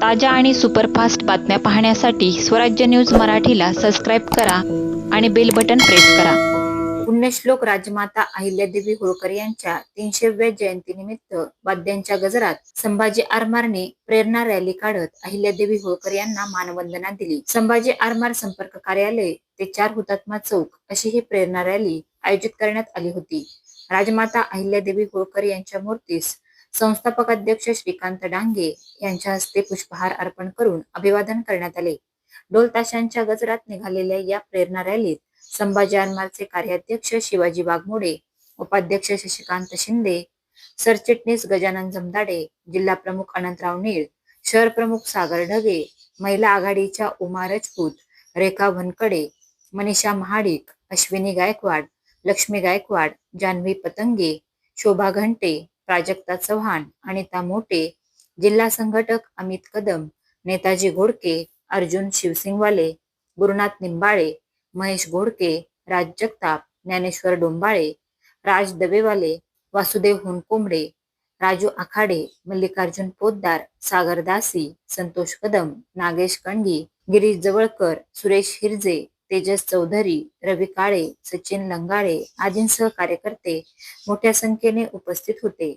ताज्या आणि सुपरफास्ट बातम्या पाहण्यासाठी स्वराज्य न्यूज मराठीला सबस्क्राईब करा आणि बेल बटन प्रेस करा. पुण्यश्लोक राजमाता अहिल्यादेवी होळकर यांच्या तीनशेव्या जयंतीनिमित्त वाद्यांच्या गजरात संभाजी आरमारने प्रेरणा रॅली काढत अहिल्यादेवी होळकर यांना मानवंदना दिली. संभाजी आरमार संपर्क कार्यालय ते चार हुतात्मा चौक अशी ही प्रेरणा रॅली आयोजित करण्यात आली होती. राजमाता अहिल्यादेवी होळकर यांच्या मूर्तीस संस्थापक अध्यक्ष श्रीकांत डांगे यांच्या हस्ते पुष्पहार अर्पण करून अभिवादन करण्यात आले. ढोल ताशांच्या गजरात निघालेल्या या प्रेरणा रॅलीत संभाजी आरमारचे कार्याध्यक्ष शिवाजी वाघमोडे उपाध्यक्ष शशिकांत शिंदे सरचिटणीस गजानन जमदाडे जिल्हा प्रमुख अनंतराव नीळ शहर प्रमुख सागर ढगे महिला आघाडीच्या उमा राजपूत रेखा वनकडे मनीषा महाडिक अश्विनी गायकवाड लक्ष्मी गायकवाड जान्हवी पतंगे शोभा घंटे प्राजक्ता चव्हाण अनिता मोटे जिल्हा संघटक अमित कदम नेताजी घोडके अर्जुन शिवसिंगवाले गुरुनाथ निंबाळे महेश घोडके राज जगताप ज्ञानेश्वर डोंबाळे राज दबेवाले वासुदेव हुनकोंबडे राजू आखाडे मल्लिकार्जुन पोद्दार सागर दासी संतोष कदम नागेश कणगी गिरीश जवळकर सुरेश हिरजे तेजस चौधरी रवी काळे सचिन लंगाळे आदींसह कार्यकर्ते मोठ्या संख्येने उपस्थित होते.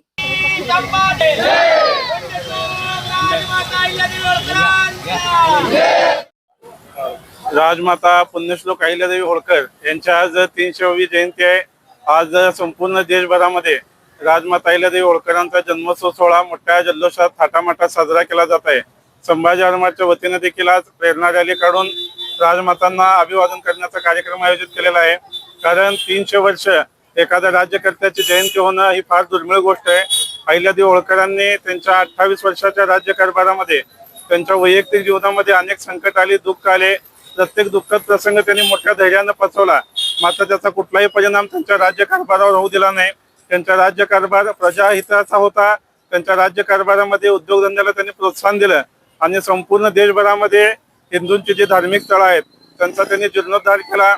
राजमाता पुण्यश्लोक अहिल्यादेवी होळकर यांच्या आज तीनशेवी जयंती आहे. आज संपूर्ण देशभरामध्ये राजमाता अहिल्यादेवी होळकरांचा जन्मोत्सव सोहळा मोठ्या जल्लोषात थाटामाटात साजरा केला जात आहे. संभाजी आरमारच्या वतीने देखील आज प्रेरणा रॅली काढून राजमातांना अभिवादन करण्याचा कार्यक्रम आयोजित केलेला आहे. कारण तीनशे वर्ष एखाद्या राज्यकर्त्याची जयंती होणं ही फार दुर्मिळ गोष्ट आहे. अहिल्यादेवी होळकरांनी त्यांच्या अठ्ठावीस वर्षाच्या राज्यकारभारामध्ये त्यांच्या वैयक्तिक जीवनामध्ये अनेक संकट आली दुःख आले. प्रत्येक दुःखद प्रसंग त्यांनी मोठ्या धैर्यानं पचवला मात्र त्याचा कुठलाही परिणाम त्यांच्या राज्यकारभारावर होऊ दिला नाही. त्यांचा राज्यकारभार प्रजाहिताचा होता. त्यांच्या राज्यकारभारामध्ये उद्योगधंद्याला त्यांनी प्रोत्साहन दिलं. आणि संपूर्ण देशभरामध्ये हिंदूंची जी धार्मिक स्थळं आहेत त्यांचा त्यांनी जीर्णोद्धार केला.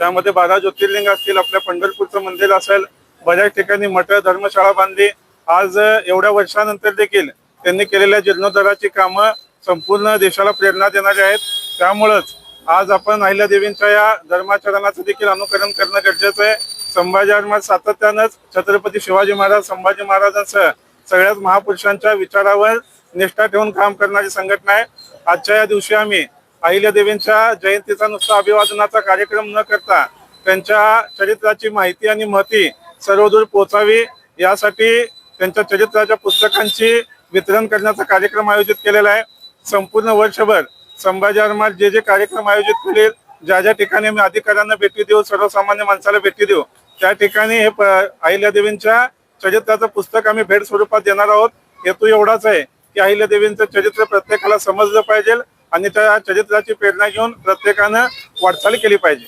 त्यामध्ये बारा ज्योतिर्लिंग असतील आपल्या पंढरपूरचं मंदिर असेल बऱ्याच ठिकाणी मठ धर्मशाळा बांधली. आज एवढ्या वर्षानंतर देखील त्यांनी केलेल्या जीर्णोद्धाराची कामं संपूर्ण देशाला प्रेरणा देणारी आहेत. त्यामुळंच आज आपण अहिल्यादेवींच्या या धर्माचरणाचं देखील अनुकरण करणं गरजेचं आहे. संभाजी महाराज सातत्यानंच छत्रपती शिवाजी महाराज संभाजी महाराजांसह सगळ्याच महापुरुषांच्या विचारावर निष्ठा ठेवून काम करणारी संघटना आहे. आजच्या या दिवशी आम्ही अहिल्यादेवींच्या जयंतीचा नुसता अभिवादनाचा कार्यक्रम न करता त्यांच्या चरित्राची माहिती आणि महती सर्वदूर पोहोचावी यासाठी त्यांच्या चरित्राच्या पुस्तकांची वितरण करण्याचा कार्यक्रम आयोजित केलेला आहे. संपूर्ण वर्षभर संभाजी जे जे कार्यक्रम आयोजित केले ज्या ज्या ठिकाणी आम्ही अधिकाऱ्यांना भेटी देऊ सर्वसामान्य माणसाला भेटी देऊ त्या ठिकाणी हे अहिल्यादेवींच्या चरित्राचं पुस्तक आम्ही भेट स्वरूपात देणार आहोत. हेतू एवढाच आहे की अहिल्यादेवींचं चरित्र प्रत्येकाला समजलं पाहिजे आणि त्या चरित्राची प्रेरणा घेऊन प्रत्येकानं वाटचाल केली पाहिजे.